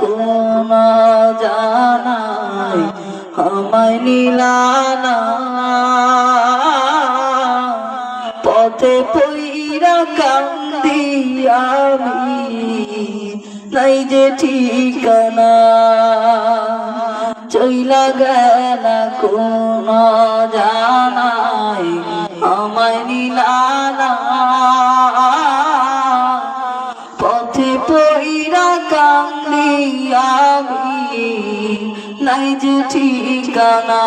কোন জানাই, আমায় নীলানা পথে পইরা কান্দি আমি, নাই যে ঠিকানা। চইলা গেল কোন জানাই। কান্দি আমি নাই যে ঠিকানা।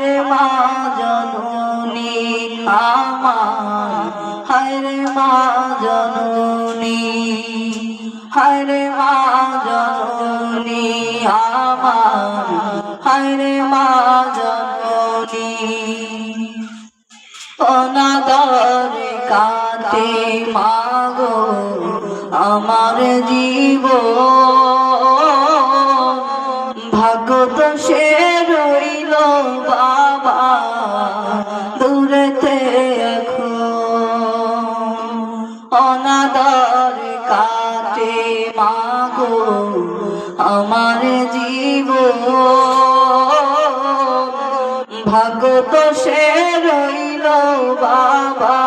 হায়রে মা জননী আমার হায়রে মা জননী হায়রে মা জননী আমার হায়রে মা জননী অনাদর কাটে মাগো আমার জীব ভাগ্য অনাদর কাটে মাগো আমার জীব। ভাগ্য তো সে রইল বাবা।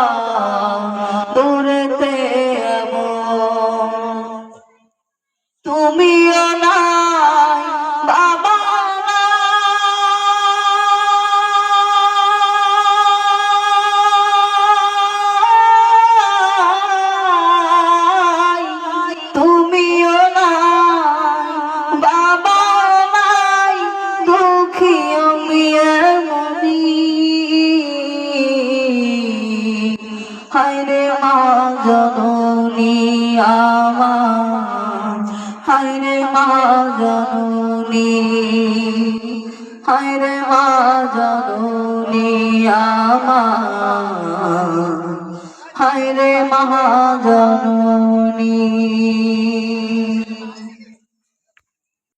হায়রে মা জননী আমার মা জননী হায়রে মা জননী আমার হায়রে মা জননী।